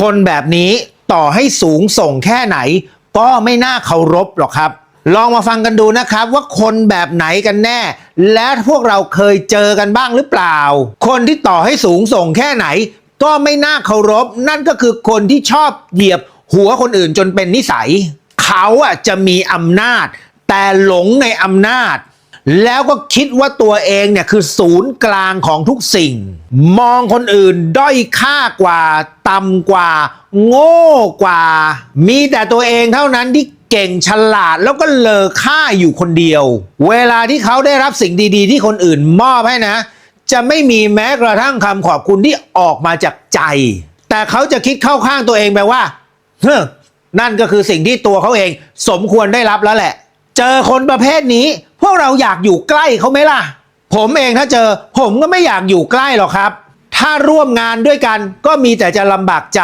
คนแบบนี้ต่อให้สูงส่งแค่ไหน ก็ไม่น่าเคารพหรอกครับ ลองมาฟังกันดูนะครับว่าคนแบบไหนกันแน่ และพวกเราเคยเจอกันบ้างหรือเปล่า คนที่ต่อให้สูงส่งแค่ไหน ก็ไม่น่าเคารพ นั่นก็คือคนที่ชอบเหยียบหัวคนอื่นจนเป็นนิสัย เขาอะจะมีอำนาจ แต่หลงในอำนาจ แล้วก็คิดว่าตัวเองเนี่ยคือศูนย์กลางของทุกสิ่ง มองคนอื่นด้อยค่ากว่า ต่ำกว่า โง่กว่า มีแต่ตัวเองเท่านั้นที่เก่งฉลาดแล้วก็เลอค่าอยู่คนเดียว เวลาที่เขาได้รับสิ่งดีๆ ที่คนอื่นมอบให้นะ จะไม่มีแม้กระทั่งคำขอบคุณที่ออกมาจากใจ แต่เขาจะคิดเข้าข้างตัวเองไปว่าเฮ้นั่นก็คือสิ่งที่ตัวเขาเองสมควรได้รับแล้วแหละ เจอคนประเภทนี้ พวกเราอยากอยู่ใกล้เขาไหมล่ะ ผมเองถ้าเจอ ผมก็ไม่อยากอยู่ใกล้หรอกครับ ถ้าร่วมงานด้วยกันก็มีแต่จะลำบากใจ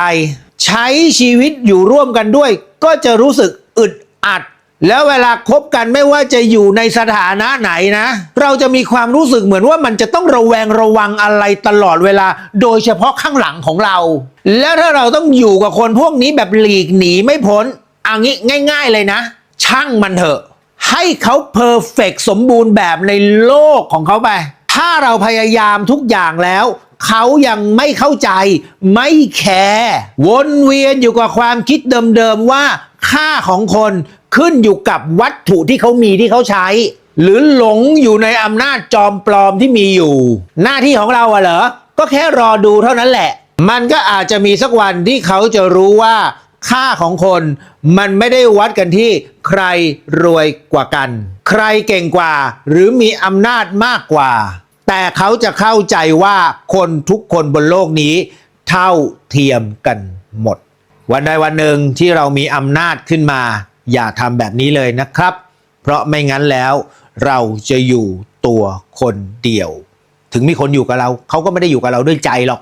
ใช้ชีวิตอยู่ร่วมกันด้วย ก็จะรู้สึกอึดอัด แล้วเวลาคบกันไม่ว่าจะอยู่ในสถานะไหนนะ เราจะมีความรู้สึกเหมือนว่ามันจะต้องระแวงระวังอะไรตลอดเวลา โดยเฉพาะข้างหลังของเรา แล้วถ้าเราต้องอยู่กับคนพวกนี้แบบหลีกหนีไม่พ้นเอางี้ง่าย ๆเลยนะ ช่างมันเถอะ ให้เขาเพอร์เฟกสมบูรณ์แบบในโลกของเขาไป ถ้าเราพยายามทุกอย่างแล้ว เขายังไม่เข้าใจ ไม่แคร์วนเวียนอยู่กับความคิดเดิมๆว่าค่าของคนขึ้นอยู่กับวัตถุที่เขามีที่เขาใช้ หรือหลงอยู่ในอำนาจจอมปลอมที่มีอยู่ หน้าที่ของเราอะเหรอ ก็แค่รอดูเท่านั้นแหละ มันก็อาจจะมีสักวันที่เขาจะรู้ว่าค่าของคนมันไม่ได้วัดกันที่ ใครรวยกว่ากัน ใครเก่งกว่า หรือมีอำนาจมากกว่า แต่เขาจะเข้าใจว่าคนทุกคนบนโลกนี้ เท่าเทียมกันหมด วันใดวันหนึ่งที่เรามีอำนาจขึ้นมา อย่าทำแบบนี้เลยนะครับ เพราะไม่งั้นแล้วเราจะอยู่ตัวคนเดียว ถึงมีคนอยู่กับเรา เขาก็ไม่ได้อยู่กับเราด้วยใจหรอก